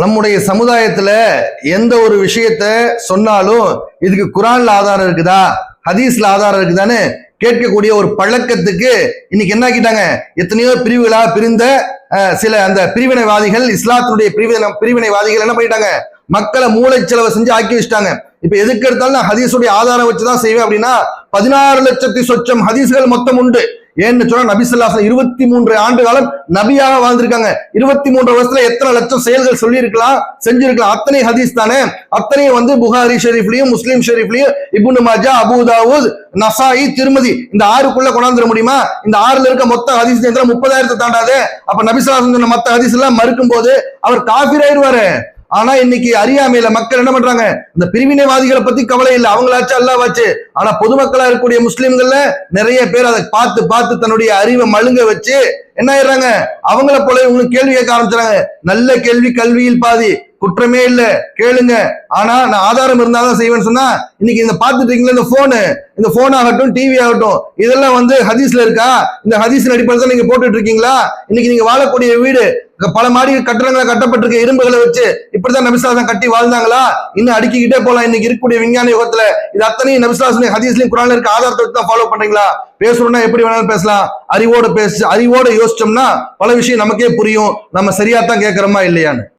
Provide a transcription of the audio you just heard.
நம்முடைய சமுதாயத்துல எந்த ஒரு விஷயத்த சொன்னாலும் இதுக்கு குரான்ல ஆதாரம் இருக்குதா? ஹதீஸ்ல ஆதாரம் இருக்குதான்னு கேட்கக்கூடிய ஒரு பழக்கத்துக்கு இன்னைக்கு என்ன ஆக்கிட்டாங்க? எத்தனையோ பிரிவுகளா பிரிந்த சில அந்த பிரிவினைவாதிகள் இஸ்லாத்தினுடைய பிரிவினை பிரிவினைவாதிகள் என்ன பண்ணிட்டாங்க? மக்களை மூளைச்செலவை செஞ்சு ஆக்கி வச்சுட்டாங்க. இப்ப எதுக்கு எடுத்தாலும் நான் ஹதீஸுடைய ஆதாரம் வச்சுதான் செய்வேன் அப்படின்னா பதினாறு லட்சத்தி சொச்சம் ஹதீஸ்கள் மொத்தம் உண்டு. ஏன்னு சொன்னா நபிசுல்லாசன் இருபத்தி மூன்று ஆண்டு காலம் நபியாக வாழ்ந்திருக்காங்க. இருபத்தி மூன்று வருஷத்துல எத்தனை லட்சம் செயல்கள் சொல்லியிருக்கலாம் செஞ்சிருக்கலாம். அத்தனை ஹதீஸ் தானே? அத்தனையும் வந்து புகாரி ஷெரீஃப்லயும் முஸ்லீம் ஷெரீஃப்லயும் இபுன் மாஜா அபுதாவூத் நசாயி திருமதி இந்த ஆறுக்குள்ள கொண்டாந்துட முடியுமா? இந்த ஆறுல இருக்க மொத்த ஹதீஸ் முப்பதாயிரத்தை தாண்டாது. அப்ப நபிசுல்லாசன் சொன்ன மத்த ஹதீஸ் எல்லாம் மறுக்கும் போது அவர் காஃபிர் ஆனா இன்னைக்கு அறியாமையில மக்கள் என்ன பண்றாங்க? இந்த பிரிவினைவாதிகளை பத்தி கவலை இல்லை. அவங்களாச்சு அல்லாவாச்சு. ஆனா பொதுமக்களா இருக்கக்கூடிய முஸ்லிம்கள்ல நிறைய பேர் அதை பார்த்து பார்த்து தன்னுடைய அறிவை மழுங்க வச்சு என்ன ஆயிடுறாங்க? அவங்கள போல இவங்களுக்கு கேள்வி கேட்க ஆரம்பிச்சாங்க நல்ல கேள்வி கல்வியில் பாதி. குற்றமே இல்ல. கேளுங்க. ஆனா நான் ஆதாரம் இருந்தாதான் செய்வேன்னு சொன்னா இன்னைக்கு இந்த பாத்துட்டீங்களா இந்த போனு இந்த போன் ஆகட்டும் டிவி ஆகட்டும். இதெல்லாம் வந்து ஹதீஸ்ல இருக்கா? இந்த ஹதீஸ் அடிப்படையில் தான் நீங்க போட்டுட்டு இருக்கீங்களா? இன்னைக்கு நீங்க வாழக்கூடிய வீடு பல மாடி கட்டடங்களை கட்டப்பட்டிருக்க இரும்புகளை வச்சு இப்படிதான் நபிசாசன் கட்டி வாழ்ந்தாங்களா? இன்னும் அடுக்கிக்கிட்டே போலாம். இன்னைக்கு இருக்கக்கூடிய விஞ்ஞான யுகத்துல. இது அத்தனையும் நபிசாசன் ஹதீஸ்லயும் குரான் இருக்க ஆதாரத்தை தான் ஃபாலோ பண்றீங்களா? பேசணும்னா எப்படி வேணாலும் பேசலாம். அறிவோட பேசி அறிவோட யோசிச்சோம்னா பல விஷயம் நமக்கே புரியும். நம்ம சரியா தான் கேட்கறோமா இல்லையான்னு.